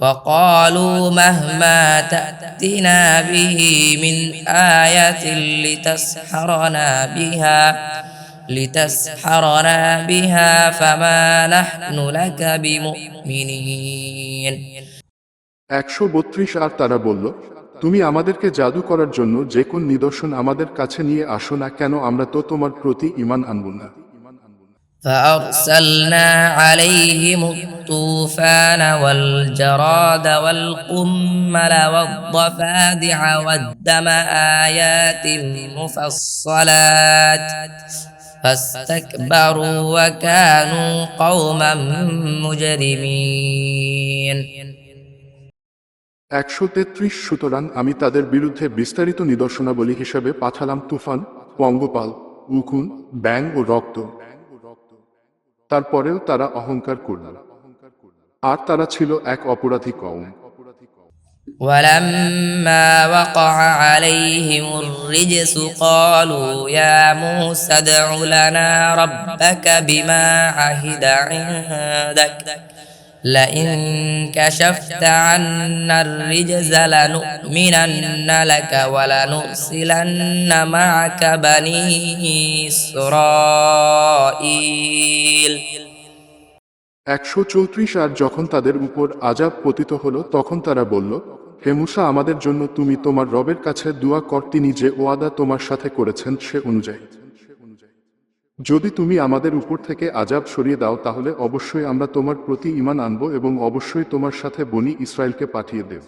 وقالوا مهما تأتنا به من آية لتسحرنا بها لتسحرنا بها فما نحن لك بمؤمنين একশো বত্রিশ আর তারা বলল তুমি আমাদেরকে জাদু করার জন্য যে কোন নিদর্শন আমাদের কাছে নিয়ে আসো না কেন আমরা তো তোমার প্রতি ইমান আনব না فأرسلنا عليهم الطوفان والجراد والقمل والضفادع والدم آيات مفصلات فاستكبروا وكانوا قوما مجرمين একশো তেত্রিশ সুতরাং আমি তাদের বিরুদ্ধে বিস্তারিত নিদর্শনাবলী হিসেবে পাঠালাম তুফান পঙ্গপাল উকুন ব্যাং ও রক্ত তারপরেও তারা অহংকার করল আর তারা ছিল এক অপরাধী কওম ولما وقع عليهم الرجس قالوا يا موسى ادع لنا ربك بما عهد عندك لئن كشفت عنا الرجز لنؤمنن لك ولنرسلن معك بني إسرائيل একশো চৌত্রিশ আর যখন তাদের উপর আজাব পতিত হল, তখন তারা বলল, হে মুসা, আমাদের জন্য তুমি তোমার রবের কাছে দোয়া কর। তিনি যে ওয়াদা তোমার সাথে করেছেন সে অনুযায়ী। যদি তুমি আমাদের উপর থেকে আজাব সরিয়ে দাও, তাহলে অবশ্যই আমরা তোমার প্রতি ইমান আনব এবং অবশ্যই তোমার সাথে বনি ইসরায়েলকে পাঠিয়ে দেব।